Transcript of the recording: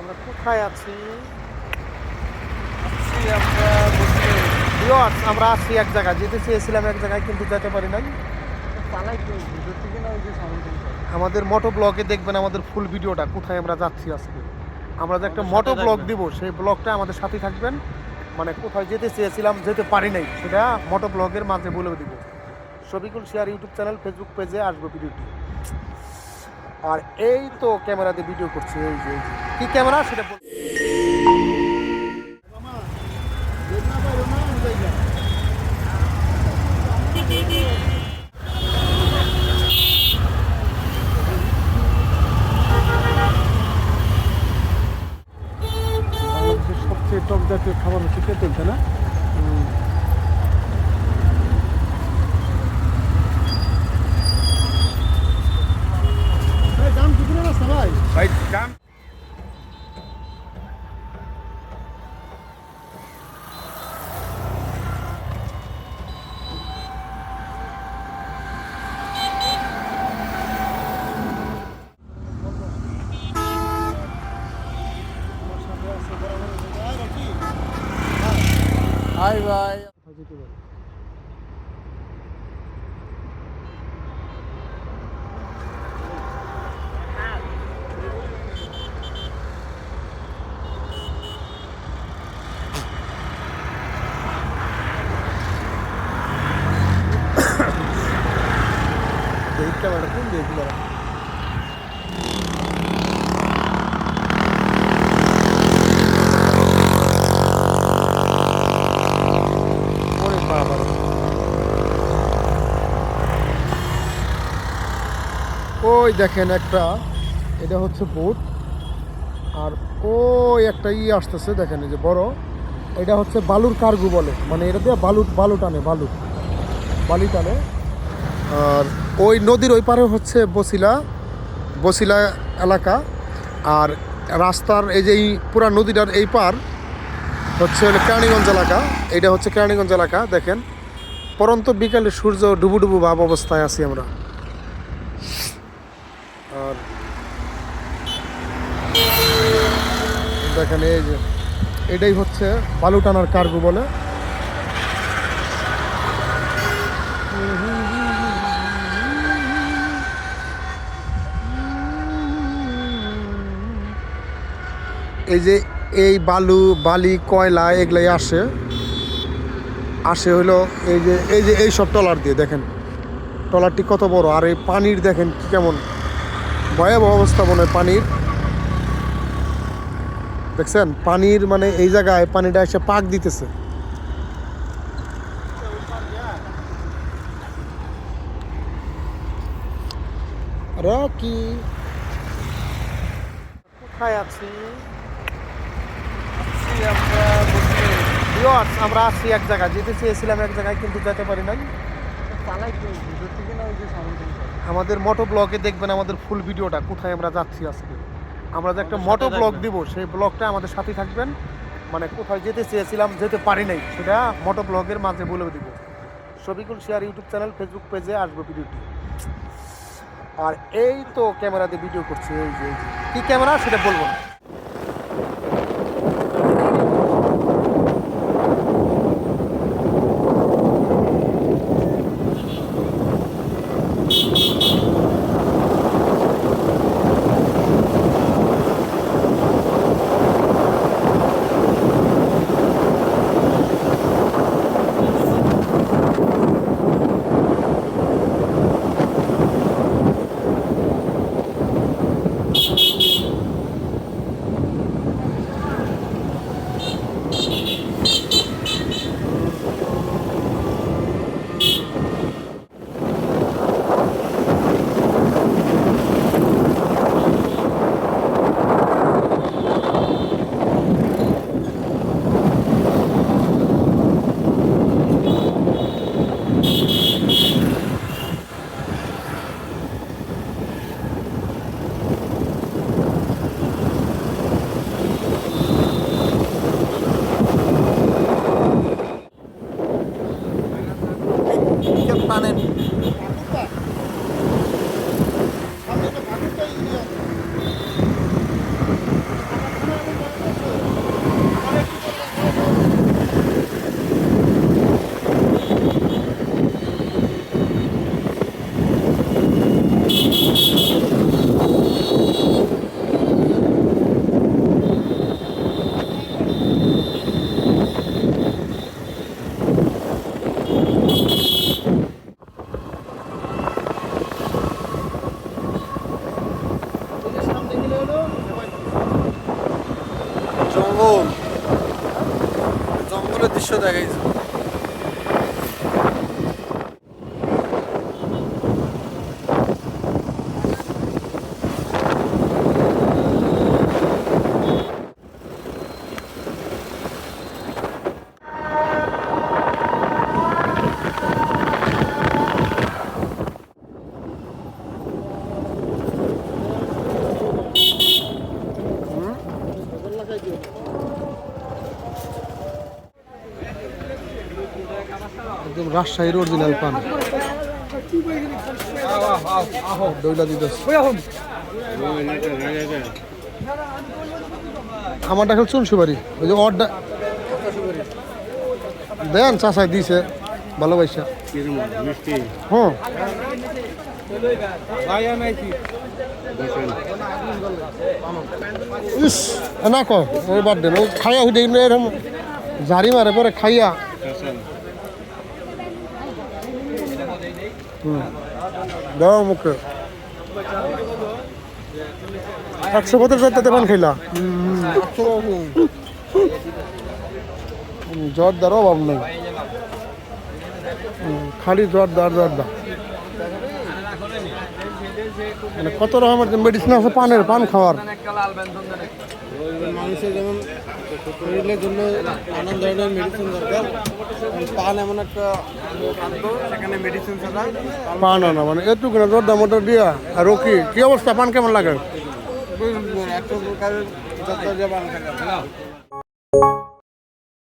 আমরা কোথায় আছি? আমরা আছি এক জায়গায়। যেতে চেয়েছিলাম এক জায়গায় কিন্তু যেতে পারি নাই। আমাদের মোটো ব্লগে দেখবেন আমাদের ফুল ভিডিওটা কোথায় আমরা যাচ্ছি আজকে। আমরা যে একটা মোটো ব্লগ। দিব সেই ব্লগটা আমাদের সাথে থাকবেন। মানে কোথায় যেতে চেয়েছিলাম যেতে পারি নাই সেটা মোটো ব্লগের মাঝে বলে দিব। Sobikul share YouTube channel Facebook পেজে আসবে ভিডিওটি। আর এই তো ক্যামেরা দিয়ে ভিডিও করছি, এই যে। কি ক্যামেরা সেটা সবচেয়ে টক জাতীয় খাবার হচ্ছে তেঁতুল, তাই না ওই দেখেন একটা, এটা হচ্ছে বোট। আর ওই একটা ই আসতেছে, দেখেন যে বড়। এটা হচ্ছে বালুর কার্গু বলে। মানে এটা দিয়ে বালু বালু টানে, বালু। বালি টানে। আর ওই নদীর ওই পারে হচ্ছে বসিলা বসিলা এলাকা। আর রাস্তার এই যে এই পুরা নদীটার এই পার হচ্ছে কেরানীগঞ্জ এলাকা। এইটা হচ্ছে কেরানীগঞ্জ এলাকা, দেখেন। পরন্ত বিকালে সূর্য ডুবু ডুবু ভাব অবস্থায় আছি আমরা। আর দেখেন এই যে, এটাই হচ্ছে বালু টানার কার্গো বলে। এই যে এই বালু, বালি, কয়লা এগুলাই আসে। আসে হলো এই যে এই যে এই সব টলার দিয়ে, দেখেন। টলারটি কত বড়, আর এই পানির দেখেন কি কেমন ভয়াবহ অবস্থা মনে হয় পানির। দেখছেন? পানির মানে এই জায়গায় পানিটা এসে পাক দিতেছে। রকি। কোথায় আছি? আমরা আমরা আছি এক জায়গায়। যেতে চেয়েছিলাম এক জায়গায় কিন্তু যেতে পারি নাই। পালাই থেকে না ওই যে আমাদের মোটো ব্লগে দেখবেন আমাদের ফুল ভিডিওটা কোথায় আমরা যাচ্ছি আজকে। আমরা যে একটা মোটো ব্লগ। দিব সেই ব্লগটা আমাদের সাথে থাকবেন। মানে কোথায় যেতে চেয়েছিলাম যেতে পারি নাই সেটা মোটো ব্লগের মাঝে বলে দিব। Sobikul share YouTube channel Facebook পেজে আসবে ভিডিওটি। আর এই তো ক্যামেরা দিয়ে ভিডিও করছি এই যে এই যে। কি ক্যামেরা? সেটা বলব না। স্কুলের দৃশ্য দেখাইছে। রাজশাহীর অরিজিনাল পান। দইলা দিতেছে আমারটা খেল চুনসুবারি ওই যে অর্ডার দেন চাষাই দিছে ভালোবাসা। হ্যাঁ ইস না কো ওই বাদ দেন। ও খাইয়া হইতে এরকম জারি মারে পরে খাইয়া দাও মুখে। একশো কত জোর পান খাইলা? জ্বর দার অভাব নেই। খালি জ্বর দার জ্বর দা মানে কত রকমের মেডিসিন আছে, পানের, পান খাওয়ার। মানুষের যেমন শরীরের জন্য নানান ধরনের মেডিসিন দরকার। পান এমন একটা খাদ্য সেখানে মেডিসিন ছাড়া পান আনা মানে। এটুকু না জ্বর দাম দিয়া। আর ও কি? কি অবস্থা? পান কেমন লাগে? একটা প্রকারের যত যে পান খাওয়া